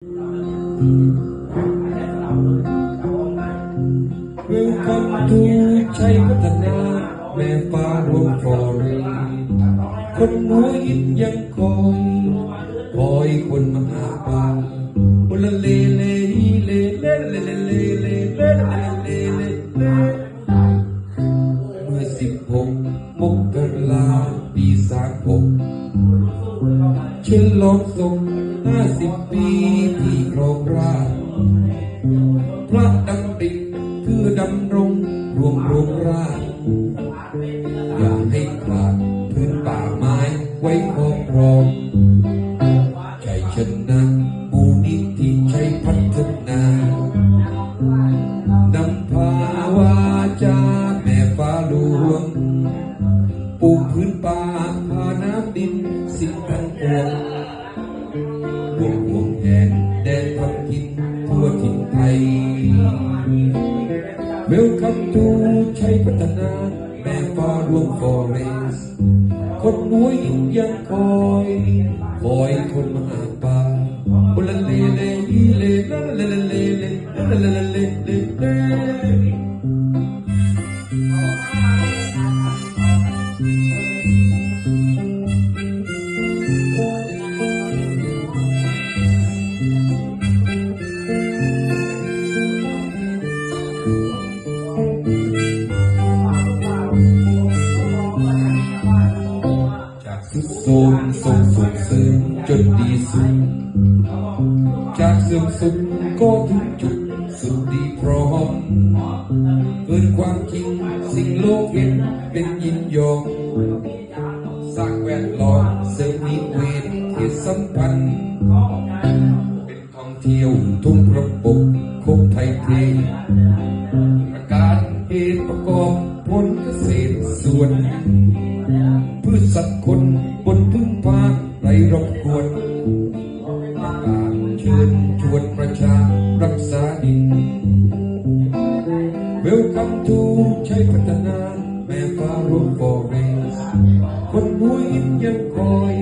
เวลคัมทูชัยพัฒนาแม่ฟ้ารวมฟอเรคนหัวหินยังคอยคอยคนมหาปาโอละเลเลเลเลเลเลเลเลเลเลเลเลเลเมื่อสิบหกมกราปีสามหกฉลองศพห้าสิบปี วมรวมราอย่าให้ขาดพื้นป่าไม้ไว้ครอบครองใจชนะมูลนิธิชัยพัฒนานำพาวาจาแม่ฟ้าหลวงปลูกพื้นป่าพาน้ำดินสิ่งทั้งปวง พัฒนาแม่ฟ้ารวงฟอเรสคนน้วยยังคอยคอยคนมาหาปลาโอละเลเลเลเลเลเลเลเลเลเลเล สุดโทรมส่งส่งเสริมจนดีสุดจากเสื่อมสุดก็ถึงจุดสุดดีพร้อมเกินความจริงสิ่งโลกเห็นเป็นยินยอมสร้างแวดล้อมเสริมนิเวศเขตสัมพันธ์เป็นท่องเที่ยวทุ่งระบบคบไทยเทประกาศเหตุประกอบผลเกษตรส่วน เวลคัมทูชัยพัฒนาแม่ฟ้าร่วมฟอเรสคนบุยยังคอย